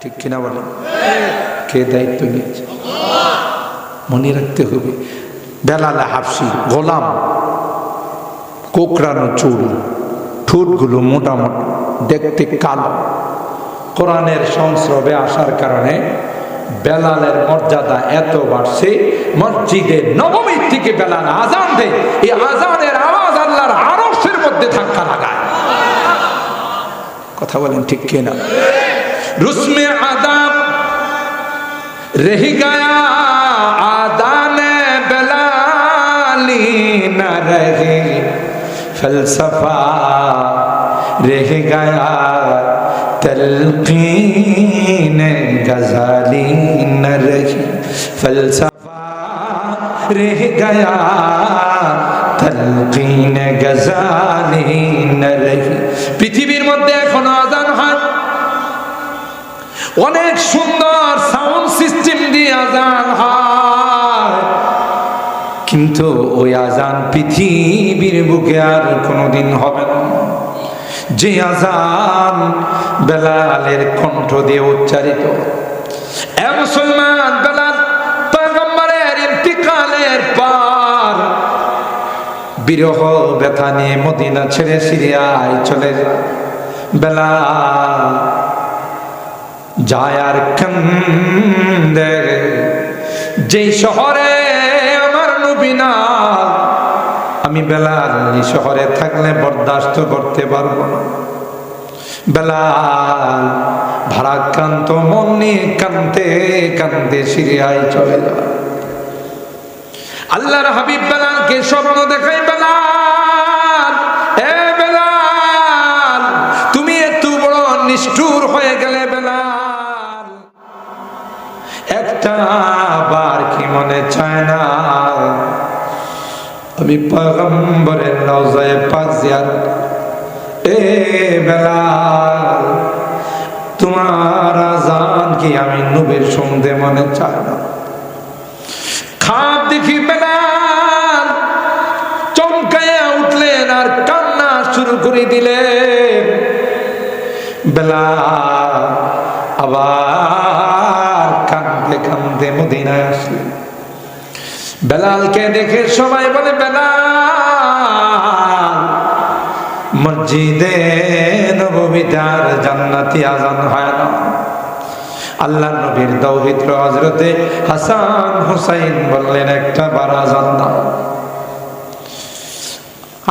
ঠিক কিনা বলেন কে দায়িত্ব নিয়েছে? মনে রাখতে হবে, বেলালে হাফসি গোলাম, কোকড়ানো চুল, ঠোঁটগুলো মোটামুটি দেখতে কালো। কোরআনের সংস্রবে আসার কারণে বেলালের মর্যাদা এত বাড়ছে, মসজিদে নবমীর থেকে বেলাল আজান দেয়। এই আজানের আওয়াজ আল্লাহর আরশের মধ্যে ধাক্কা লাগায়। কথা বলেন ঠিক কিনা? رسم آداب، رہ گیا آدان بلالی نہ رہے فلسفہ رہ گیا، تلقین غزالی نہ رہی، فلسفہ رہ گیا، تلقین غزالی نہ رہی۔ পৃথিবীর মধ্যে এখনো আজাদ অনেক সুন্দর সাউন্ড সিস্টেম দিয়ে আজান হয়। কিন্তু ওই আজান পৃথিবীর বুকে আর কোনোদিন হবে না। যে আজান বেলালের কণ্ঠ দিয়ে উচ্চারিত। মুসলমান বেলাল, পয়গম্বরের ইন্তিকালের পর বিরহ ব্যথা নিয়ে মদিনা ছেড়ে সিরিয়ায় চলে যায় বেলাল যায় আর কান্দে। যেই শহরে আমার নবী না, আমি বেলাল, এই শহরে থাকলে বরদাস্ত করতে পারব না। বেলাল, ভারাক্রান্ত মন নিয়ে কান্দতে কান্দতে সিরিয়ায় চলে যায়। আল্লাহর হাবিব বেলালকে স্বপ্ন দেখাই বেলাল, এ বেলাল, তুমি এত বড় নিষ্ঠুর হয়ে গেলে একটা কি মনে চায় না? আমি পয়গম্বরের রওজায়ে পাক এ বেলাল, তোমার আজান কি আমি নবীর শুনতে মনে চায় না? খাপ দেখি বেলাল, চমকাইয়া উঠলেন আর কান্না শুরু করে দিলেন। বেলা আবার কান্দতে কান্দতে মদিনায় আসলেন বেলালকে দেখে সবাই বলে, বেলাল, মসজিদে নববিদার জান্নাতি আজান হয় না। আল্লাহ নবীর দৌহিত্র হজরতে হাসান হুসাইন বললেন, একটা বার আজান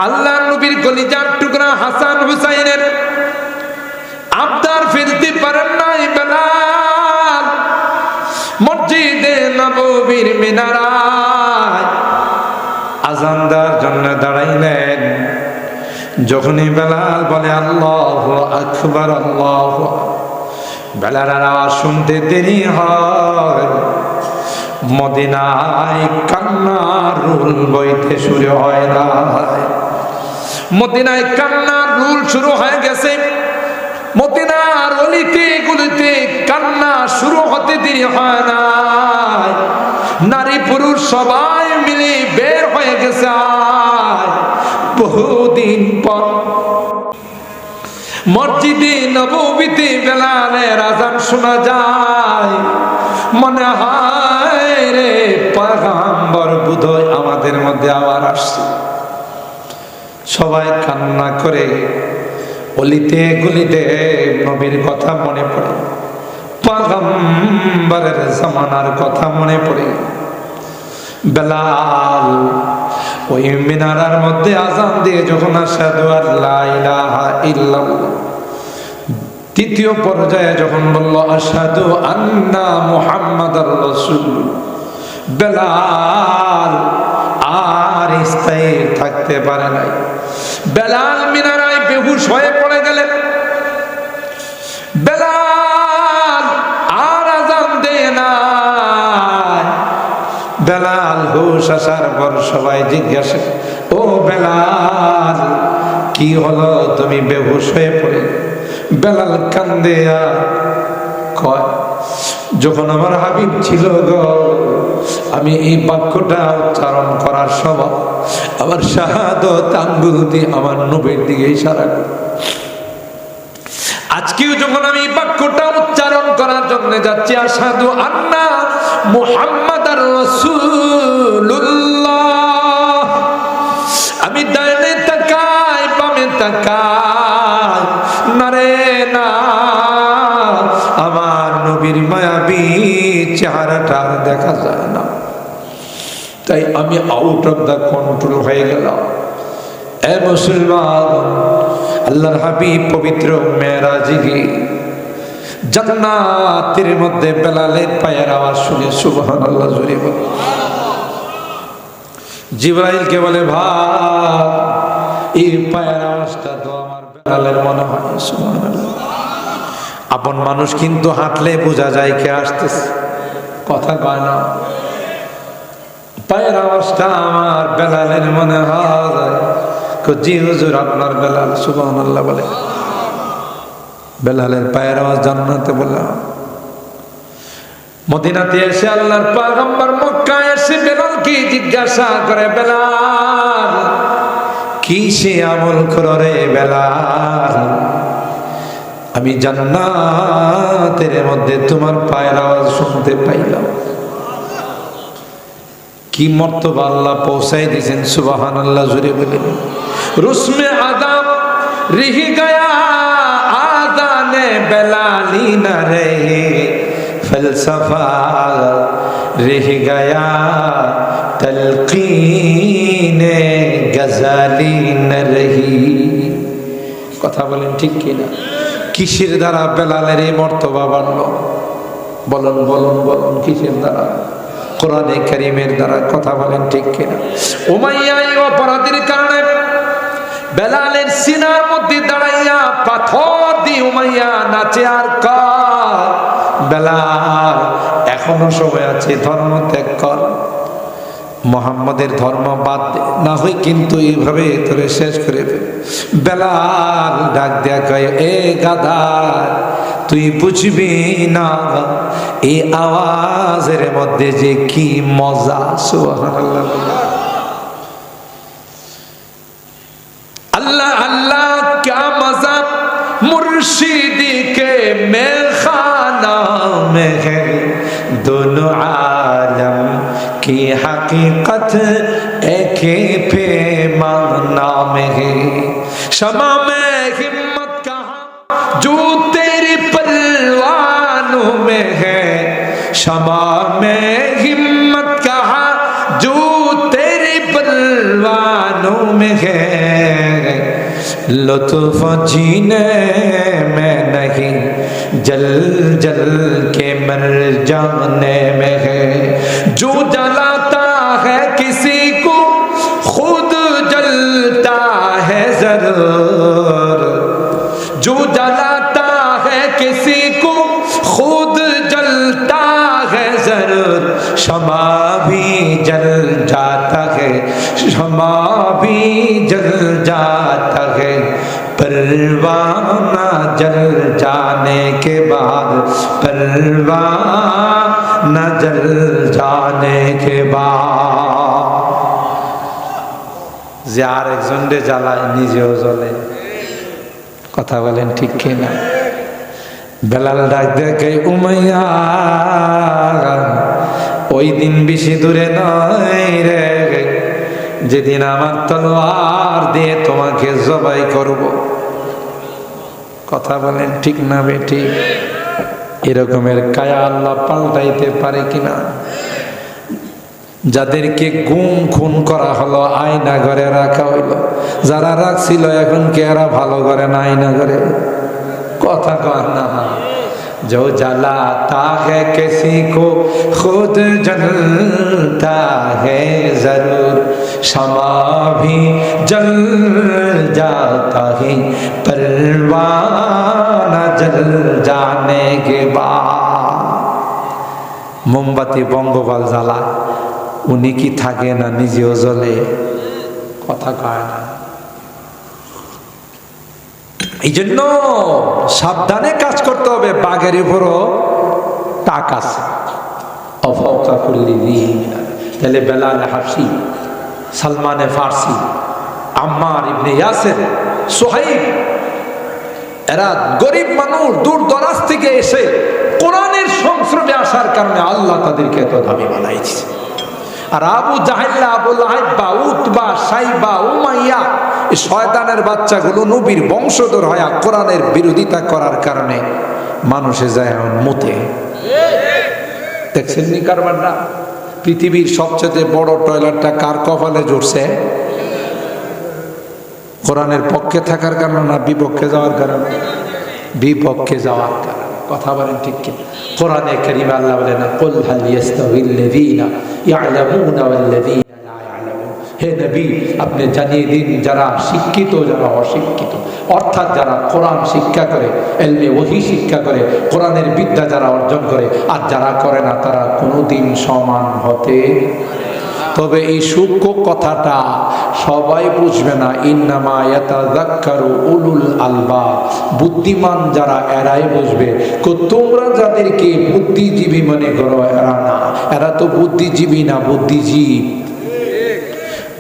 আল্লাহ নবীর কলিজার টুকরা হাসান হুসাইনের আবদার ফেলতে মসজিদে নববীর মিনারায় আজান জন্য দাঁড়াইলেন। যখনই বেলাল বলে, আল্লাহ আকবর, আল্লাহ বেলার আওয়াজ শুনতে দেরি হয়। মদিনায় কান্নার রুল বইতে শুরু হয় না। মদিনায় কান্নার রুল শুরু হয়ে গেছে। মদিনার অলিতে গুলিতে কান্না শুরু হতে দেরি হয় না। নারী পুরুষ সবাই মিলে বের হয়ে গেছে বহুদিন পর মসজিদে নবীতে বেলালের আজান শোনা যায়। মনে হয় রে পাগাম্বর বুধই আমাদের মধ্যে আবার আসছে। সবাই কান্না করে অলিতে গলিতে নবীর কথা মনে পড়ে। পাগম্বরের জামানার কথা মনে পড়ে। বেলাল ওই মিনারার মধ্যে আজান দিয়ে যখন আসাদু আল্লাহ ইলাহা ইল্লাল্লাহ তৃতীয় পর্যায়ে যখন বলল আসাদু আন্না মুহাম্মদ রসুল বেলাল আর স্থায়ী থাকতে পারে নাই। বেলাল মিনারায় বেহুশ হয়ে পড়ে গেলেন। বেলাল আর আজান দেয় না বেলাল হুশ আসার পর সবাই জিজ্ঞাসা, ও বেলাল, কি হলো? তুমি বেহুশ হয়ে পড়ে বেলাল কান্দে কয়, যখন আমার হাবিব ছিল গো আমি এই বাক্যটা উচ্চারণ করার সময় আমার শাহাদত আঙ্গুল দিয়ে আমার নবীর দিকে ইশারা করে। আজকেও যখন আমি বাক্যটা উচ্চারণ করার বলে যাচ্ছি আসাদু আন্না মুহাম্মদ আমি ডাইনে তাকাই, বামে তাকাই, নারে না। আমার নবীর মায়াবী চেহারাটা দেখা যায়। আমি আউট অফ দ্য কন্ট্রোল হয়ে গেলাম। এ মুসলমান, আল্লাহর হাবিব পবিত্র মেয়েরাজি গিয়ে জান্নাতের মধ্যে বেলালের পায়ের আওয়াজ শুনে সুবহান আল্লাহ জুড়ে বল। জিব্রাইলকে বলে ভাই এই পায়ের আওয়াজটা তো আমার বেলালের মনে হয়। সুবহান আপন মানুষ কিন্তু হাঁটলে বোঝা যায় কে আসতেছে। কথা কয় না। পায়ের আওয়াজটা আমার বেলালের মনে হয় জি হুজুর, আপনার বেলাল সুবহান আল্লাহ বলে। বেলালের পায়ের আওয়াজ জান্নাতে বললাম। মদিনাতে এসে আল্লাহর পাগম্বর মক্কা এসে বেলাল কি জিজ্ঞাসা করে, বেলাল, কি সে আমল করো রে বেলাল? আমি জান্নাতের মধ্যে তোমার পায়ের আওয়াজ শুনতে পাইলাম। কি মর্তবা আল্লাহ পৌঁছাই দিয়েছেন সুবাহান আল্লাহ জুড়ে বলেন। রুসমে আদাম রিহি গয়া, আদানে বেলালি না রে। ফলসফা, রিহি গয়া, তলকিনে গজালি না রহি কথা বলেন ঠিক কিনা? কিসের দ্বারা বেলালের এই মর্তবা বাড়লো? বলুন বলুন বলুন, কিসের দ্বারা? কোরআনে করিমের দ্বারা কথা বলেন ঠিক কিনা? উমাইয়া এই অপরাধীর কারণে বেলালের সিনার মধ্যে দাঁড়াইয়া পাথর দিয়ে উমাইয়া নাচে আর বেলাল, এখনও সময় আছে, ধর্ম ত্যাগ কর। মোহাম্মদের ধর্ম বাদ দে না হয় কিন্তু এইভাবে তোরে শেষ করে বেলাল ডাক দেয়া কয়, এ গাদা তুই বুঝবি না এই আওয়াজের মধ্যে যে কি মজা আল্লাহ আল্লাহ, ক্যা মজা? মুর্শিদি কে মে খানা মে দোনো আলম কি হাকিকত একে পে মানা মে সমা মে قدموں میں ہے۔ شما میں ہمت کہا جو تیرے پلوانوں میں ہے۔ لطف جینے میں نہیں، جل جل کے مر جانے میں ہے۔ جو جلاتا ہے کسی کو، خود جلتا ہے ضرور شما بھی جل جاتا ہے شما بھی جل جاتا ہے۔ پروانہ جل جانے کے بعد، پروانہ جل جانے کے بعد۔ زیار ایک زنڈے جالا এক জন্ডে زولے নিজেও والین ٹھیک کی نا۔ بلال ڈاک دے দেখে امیان ওই দিন বেশি দূরে নয় রে। যেদিন আমার তলোয়ার দিয়ে তোমাকে জবাই করব। কথা বলেন ঠিক না বেটি? এরকমের কায়া আল্লাহ পাল্টাইতে পারে কিনা? যাদেরকে গুম খুন করা হলো, আয়না ঘরে রাখা হইল। যারা রাখছিল, এখন কে এরা ভালো করে না আয়না ঘরে? কথা কর না। जो जलाता है किसी को खुद जलता है जरूर क्षमा भी जल जाता है परवाना जल जाने के बाद মোমবাতি বঙ্গপাল জ্বালা উনি কি থাকে না নিজেও জ্বলে কথা কয় না এই জন্য সাবধানে কাজ করতে হবে। বাঘের উপরও টাক আছে। তাহলে বেলাল হাফসি, সালমানে ফার্সি, আম্মার ইবনে ইয়াসের, সোহাইব, এরা গরিব মানুষ দূর দরাজ থেকে এসে কোরআনের সংস্রবে আসার কারণে আল্লাহ তাদেরকে এত দামি বানাইছে। আর Abu Jahl Abu Lahab Utba, Shaiba, Umayya শয়তানের বাচ্চাগুলো নবীর বংশধর হয়ে কোরআনের বিরোধিতা করার কারণে মানুষে যায় এখন মতে। দেখছেন নি কারবারটা পৃথিবীর সবচেয়ে বড় টয়লেটটা কার কপালে জুড়ছে? কোরআনের পক্ষে থাকার কারণে না বিপক্ষে যাওয়ার কারণে? বিপক্ষে যাওয়ার কারণে। কথা বলেন ঠিক কি? কোরআনে কারিমে আল্লাহ বলেন, কুল হাল ইয়াস্তাউিল্লাযীনা ইয়ালামুনা ওয়াল্লাযীনা লা ইয়ালামুন হে নবী, আপনি জানিয়ে দিন যারা শিক্ষিত, যারা অশিক্ষিত। অর্থাৎ যারা কোরআন শিক্ষা করে, এলমে ওহি শিক্ষা করে, কোরআনের বিদ্যা যারা অর্জন করে, আর যারা করে না, তারা কোনোদিন সমান হতে তবে এই সূক্ষ্ম কথাটা সবাই বুঝবে না, ইন্নামা ইয়াতাযাক্কারু উলুল আলবা। বুদ্ধিমান যারা, এরাই বুঝবে। তোমরা যাদেরকে বুদ্ধিজীবী মনে করো, এরা না। এরা তো বুদ্ধিজীবী না, বুদ্ধিজীব।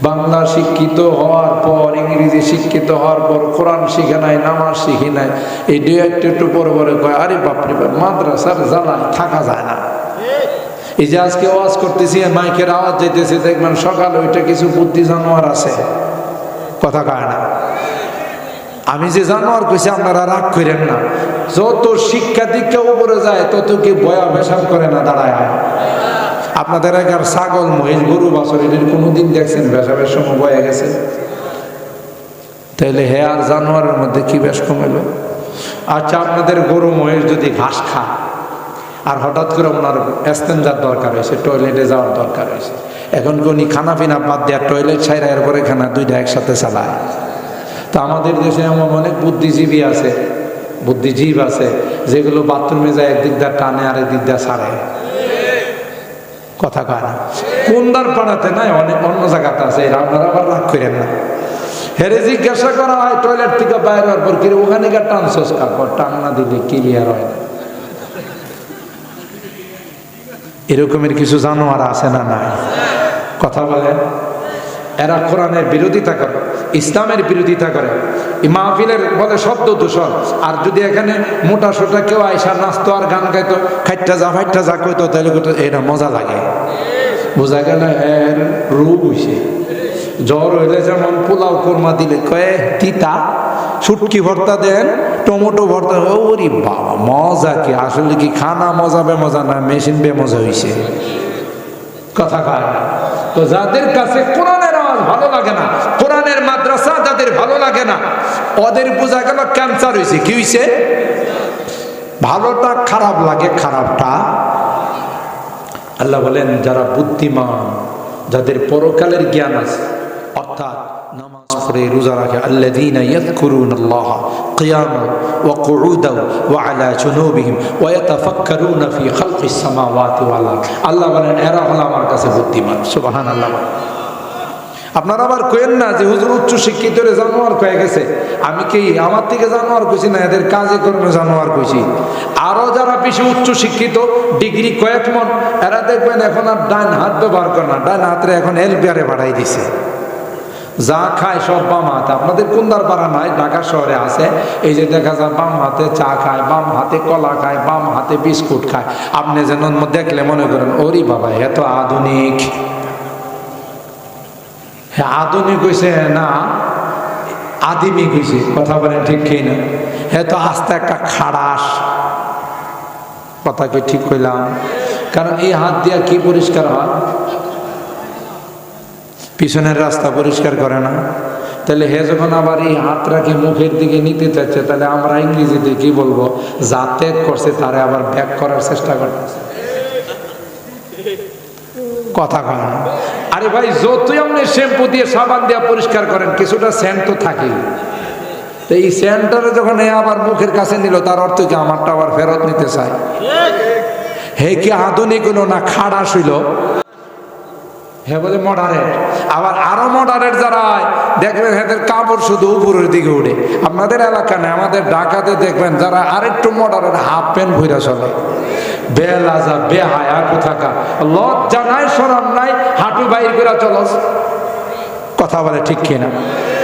বাংলা শিক্ষিত হওয়ার পর, ইংরেজি শিক্ষিত হওয়ার পর, কোরআন শিখে নাই, নামাজ শিখে নাই, এই দু একটু একটু পরে পরে কয়, আরে বাপরে বাপ, মাদ্রাসার জ্বালায় থাকা যায় না। এই যে আজকে ওয়াজ করতেছি, মাইকের আওয়াজ যেতেছে দেখবেন সকালে ওইটা কিছু বুদ্ধি জানোয়ার আছে। কথা কয় না। আমি যে জানোয়ার কইছি, আপনারা রাগ করেন না। যত শিক্ষা দীক্ষা উপরে যায়, তত কি বয়া বেসাব করে না, দাঁড়ায়। আপনাদের একার ছাগল, মহিষ, গরু, বাছর, এদের কোনোদিন দেখছেন, বেসাবের সময় বয়ে গেছে। তাহলে হে আর জানোয়ারের মধ্যে কি বেশ কমেলো আচ্ছা আপনাদের গরু, মহিষ যদি ঘাস খায়, আর হঠাৎ করে ওনার এস্তেঞ্জার দরকার হয়েছে, টয়লেটে যাওয়ার দরকার হয়েছে, এখন উনি খানা পিনা বাদ দেওয়ার টয়লেট ছাইরা এরপরে খানা দুইটা একসাথে চালায়? তো আমাদের দেশে এমন অনেক বুদ্ধিজীবী আছে, বুদ্ধিজীব আছে, যেগুলো বাথরুমে যায় একদিক দিয়ে টানে আর একদিক দিয়ে ছাড়ে কথা কয় না। কোনদার পাড়াতে নাই, অনেক অন্য জায়গাতে আছে এরা আপনারা আবার রাগ করেন না। হেরে জিজ্ঞাসা করা হয়, টয়লেট থেকে বাইরে হওয়ার পর কিরে? ওখানে গিয়ে টানছস কাপড় টান না দিলে ক্লিয়ার হয় না। এরকমের কিছু জানোয়ার আছে না নাই? কথা বলে এরা কোরআনের বিরোধিতা করে। ইসলামের বিরোধিতা করে। মাহফিলের বলে শব্দ দূষণ। আর যদি এখানে মোটা সোটা কেউ আইসা নাচতো আর গান গাইতো খাইটা যা ফাইটা যা কইতো তাহলে এটা মজা লাগে। বোঝা গেল এর রূপ হইছে। জ্বর হইলে যেমন পোলাও কোরমা দিলে কয়ে তিতা শুটকি ভর্তা দেন, টমেটো ভর্তা, ওরি বাবা, মজা কি? আসলে কি খানা মজা বে মজা না, মেশিন বে মজা হইছে? কথা কয় তো যাদের কাছে কোরআনের আওয়াজ ভালো লাগে না মাদ্রাসা যাদের ভালো লাগে না, ওদের বোঝা গেল ক্যান্সার হয়েছে কি হয়েছে ভালোটা খারাপ লাগে, খারাপটা। আল্লাহ বলেন, যারা বুদ্ধিমান, যাদের পরকালের জ্ঞান আছে, অর্থাৎ নামাজ পড়ে রোজা রাখে, আল্লাযীনা ইয়াযকুরুনাল্লাহ কিয়ামান ওয়া কুউদান ওয়া আলা জুনুবিহিম ওয়া ইয়াতাফাক্কারুনা ফি খালকিস সামাওয়াতি ওয়াল আল্লাহ বলেন, এরা হলো আমার কাছে বুদ্ধিমান। সুবহানাল্লাহ। আপনারা আবার কইেন না যে হুজুর উচ্চ শিক্ষিত জানোয়ার কয়ে গেছে? আমি কি আমার থেকে জানোয়ার কইছি না? এদের কাজে কর্মে জানোয়ার কইছি। আরও যারা বেশি উচ্চ শিক্ষিত, ডিগ্রি কয়েক মন, এরা দেখবেন এখন আর ডান হাত ব্যবহার করে না। ডান হাতে এখন এলবিয়ারে বাড়াই দিছে। যা খায় সব বাম হাতে। আপনাদের কুন্দার পাড়া নাই, ঢাকা শহরে আছে। এই যে দেখা যায় বাম হাতে চা খায়, বাম হাতে কলা খায়, বাম হাতে বিস্কুট খায়। আপনি যেন দেখলে মনে করেন, ওরি বাবা এত আধুনিক। হ্যাঁ আধুনিক হয়েছে না আদিমিক হয়েছে কথা বলেন ঠিক কি না? হ্যাঁ তো আস্তে একটা খাড়াস। কথাকে ঠিক কইলাম। কারণ এই হাত দিয়া কি পরিষ্কার হয়? পিছনের রাস্তা পরিষ্কার করে না। তাহলে হে যখন আবার এই হাতটাকে মুখের দিকে নিতে চাচ্ছে তাহলে আমরা ইংরেজিতে কি বলব? যা ত্যাগ করছে, তারে আবার ব্যাক করার চেষ্টা করতেছে। কথা কয় না। আরে ভাই যতই আপনি শ্যাম্পু দিয়ে সাবান দিয়ে পরিষ্কার করেন কিছুটা স্যান্ট তো থাকেই। তো এই সেন্টারে যখন এ আবার মুখের কাছে নিল তার অর্থ কি আমারটা আবার ফেরত নিতে চাই হে কি আধুনিক না খাড়া শুইল? হে বলে মডারেট। আবার আরও মডারেট যারা দেখবেন এদের কাপড় শুধু উপরের দিকে উঠে আপনাদের এলাকা নেই, আমাদের ডাকাতে দেখবেন যারা আরেকটু মডারেট, হাফ প্যান্ট ভইরা চলে। বেলাজা, বেহায়া কোথাকা লজ্জা নাই সরম নাই, হাঁটু বাইর করে চলস। কথা বলে ঠিক কিনা?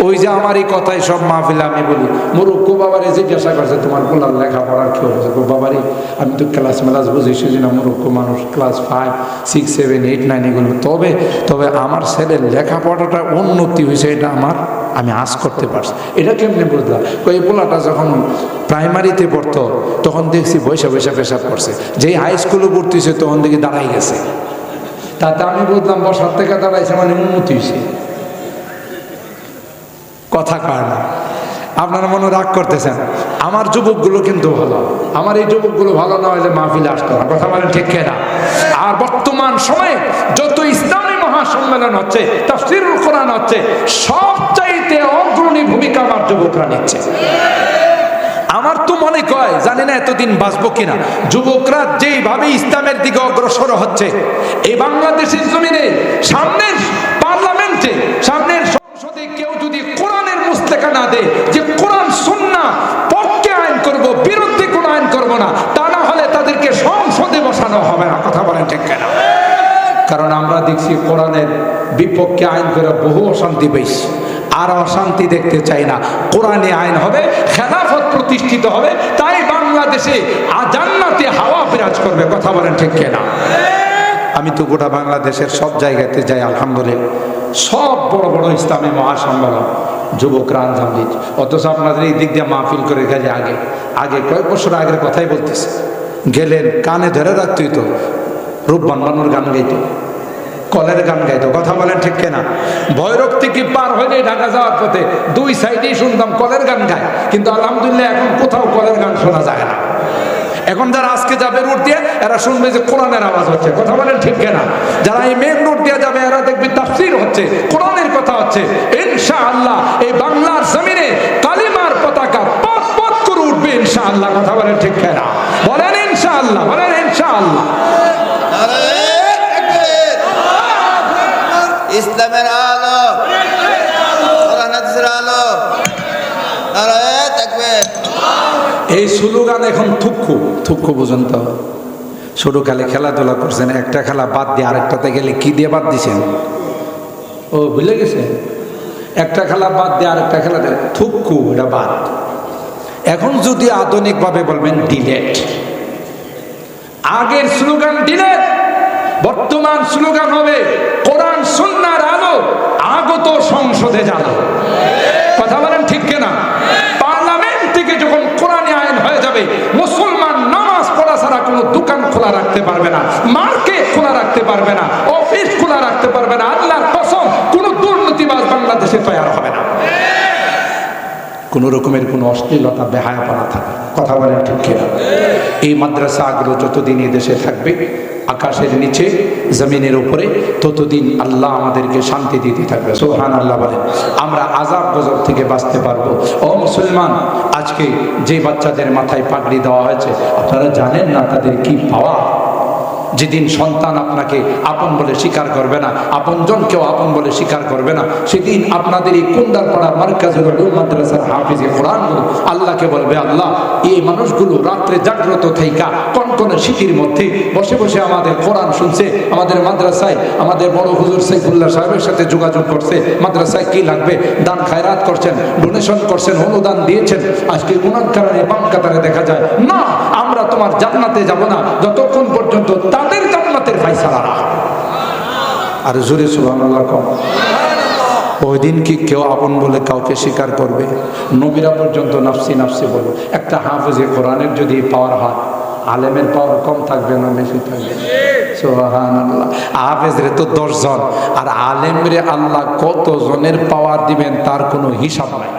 ওই যে আমার এই কথাই সব মাহফিলে আমি বলি, মুরুক্কু বাবারে জিজ্ঞাসা করছে, তোমার পোলার লেখাপড়ার কি হয়েছে বাবারে, আমি তো ক্লাস মেলাস বুঝি সেদিন মুরুক্কু মানুষ class five six seven eight nine এগুলো। তবে তবে আমার ছেলের লেখাপড়াটা উন্নতি হয়েছে, এটা আমার, আমি আজ করতে পারছি। এটা কেমনে বুঝলাম? এই পোলাটা যখন প্রাইমারিতে পড়তো, তখন দেখছি বৈশা বৈশা পেশাব করছে। যেই হাই স্কুলে হয়েছে, তখন দেখি দাঁড়াই গেছে। তাতে আমি বুঝলাম, বসার থেকে দাঁড়াইছে মানে উন্নতি হয়েছে। কথা কয় না। আপনারা মনে রাগ করতেছেন, আমার যুবকগুলো কিন্তু ভালো। আমার এই যুবকগুলো ভালো না হলে মাহফিলে আসতো না কথা বলেন ঠিক না আর বর্তমান সময়ে যত ইসলামী মহাসম্মেলন হচ্ছে, তাফসিরুল কোরআন হচ্ছে, সবচাইতে অগ্রণী ভূমিকা আমার যুবকরা নিচ্ছে। আমার তো মনে কয়, জানি না এতদিন বাঁচবো কিনা, যুবকরা যেইভাবে ইসলামের দিকে অগ্রসর হচ্ছে, এই বাংলাদেশের জমিনে সামনের পার্লামেন্টে, সামনের কোরআনের না দেয় যে কোরআন, সুন্না পক্ষে আইন করব, বিরুদ্ধে কোন আইন করব না, তা না হলে তাদেরকে সংসদে বসানো হবে না। কথা বলেন ঠিক কেনা? কারণ আমরা দেখছি কোরআনের বিপক্ষে আইন করে বহু অশান্তি পেয়েছি আর অশান্তি দেখতে চাই না। কোরআনে আইন হবে, খেলাফত প্রতিষ্ঠিত হবে, তাই বাংলাদেশে আ- জান্নাতে হাওয়া বিরাজ করবে। কথা বলেন ঠিক কেনা? আমি তো গোটা বাংলাদেশের সব জায়গাতে যাই, আলহামদুলিল্লাহ। সব বড় বড় ইসলামী মহাসম্মেলন। যুবকরা আঞ্জাম দিচ্ছে অথচ আপনাদের এই দিক দিয়ে মাহফিল করে গেছে আগে। আগে কয়েক বছর আগের কথাই বলতেছে। গেলেন, কানে ধরে রাখতই তো রূপবান বানুর গান গাইত। কলের গান গাইতো। কথা বলেন ঠিক কেনা? ভৈরব থেকে পার হয়ে ঢাকা যাওয়ার পথে দুই সাইডেই শুনতাম কলের গান গায়। কিন্তু আলহামদুলিল্লাহ এখন কোথাও কলের গান শোনা যায় না। এখন যারা আজকে যাবে রুট দিয়ে, এরা শুনবে যে কোরআনের আওয়াজ হচ্ছে। কথা বলেন ঠিক কেনা? যারা এই মেন রুট দিয়ে যাবে, এরা দেখবে তাফসির হচ্ছে, কোরআনের কথা হচ্ছে। ইনশা আল্লাহ এই বাংলার জমিনে কালিমার পতাকা পথ পথ করে উঠবে ইনশা আল্লাহ কথা বলেন ঠিক কেনা বলেন ইনশাআল্লাহ বলেন ইনশাআল্লাহ ইসলামের আলো কোরআন হাদিসের আলো নারায়ে তাকবীর এই এখন থুক্কু থুক্কু পর্যন্ত। ছোটকালে খেলাধুলা করছেন, একটা খেলা বাদ দিয়ে আরেকটাতে গেলে কি দিয়ে বাদ দিছেন? ও, ভুলে গেছে? একটা খেলা বাদ দিয়ে আরেকটা খেলা থুক্কু এটা বাদ। এখন যদি আধুনিকভাবে বলবেন ডিলেট আগের স্লোগান ডিলেট বর্তমান স্লোগান হবে, কোরআন, সুন্নার আলো আগত সংসদে জানো কথা বলেন ঠিক কিনা পার্লামেন্ট থেকে যখন কোরআনে আইন হয়ে যাবে মুসলমান নামাজ পড়া ছাড়া কোনো দোকান খোলা রাখতে পারবে না। মার্কেট খোলা রাখতে পারবে না, অফিস খোলা রাখতে পারবে না, আল্লাহর কসম, কোনো দুর্নীতিবাজ বাংলাদেশে তৈরি হবে না। রকমের অশ্লীলতা কথা বলেন ঠিক কিনা? এই যতদিন এই দেশে থাকবে, আকাশের নিচে, জমিনের উপরে, ততদিন আল্লাহ আমাদেরকে শান্তি দিতে থাকবে। সোহান আল্লাহ আমরা আজাব গজব থেকে বাঁচতে পারব। ও মুসলমান, আজকে যে বাচ্চাদের মাথায় পাগড়ি দেওয়া হয়েছে, আপনারা জানেন না তাদের কি পাওয়া? যেদিন সন্তান আপনাকে আপন বলে স্বীকার করবে না আপন জন আপনজনকেও আপন বলে স্বীকার করবে না, সেদিন আপনাদের এই কুন্দার পাড়া মার্কাজুল মাদ্রাসার হাফিজে কোরআনগুলো আল্লাহকে বলবে, আল্লাহ, এই মানুষগুলো রাত্রে জাগ্রত থেইকা, কনকনে শীতের মধ্যে বসে বসে আমাদের কোরআন শুনছে, আমাদের মাদ্রাসায়, আমাদের বড় হুজুর সাইফুল্লাহ সাহেবের সাথে যোগাযোগ করছে, মাদ্রাসায় কি লাগবে, দান খায়রাত করছেন ডোনেশন করছেন, অনুদান দিয়েছেন, আজকে গুণান কারণে বাম কাতারে দেখা যায়, না আমরা তোমার জান্নাতে যাব না। যতক্ষণ পর্যন্ত তাদের জান্নাতের ফাইসালা না আর জোরে সুবহানাল্লাহ কম ওই দিন কি কেউ আপন বলে কাউকে স্বীকার করবে? নবীরা পর্যন্ত নাফসি নাফসি বলবে একটা হাফেজে কোরআনের যদি পাওয়ার হয়, আলেমের পাওয়ার কম থাকবে না বেশি থাকবে? সুবহানাল্লাহ। রে তো দশ জন আর আলেম রে আল্লাহ কত জনের পাওয়ার দিবেন তার কোনো হিসাব নাই।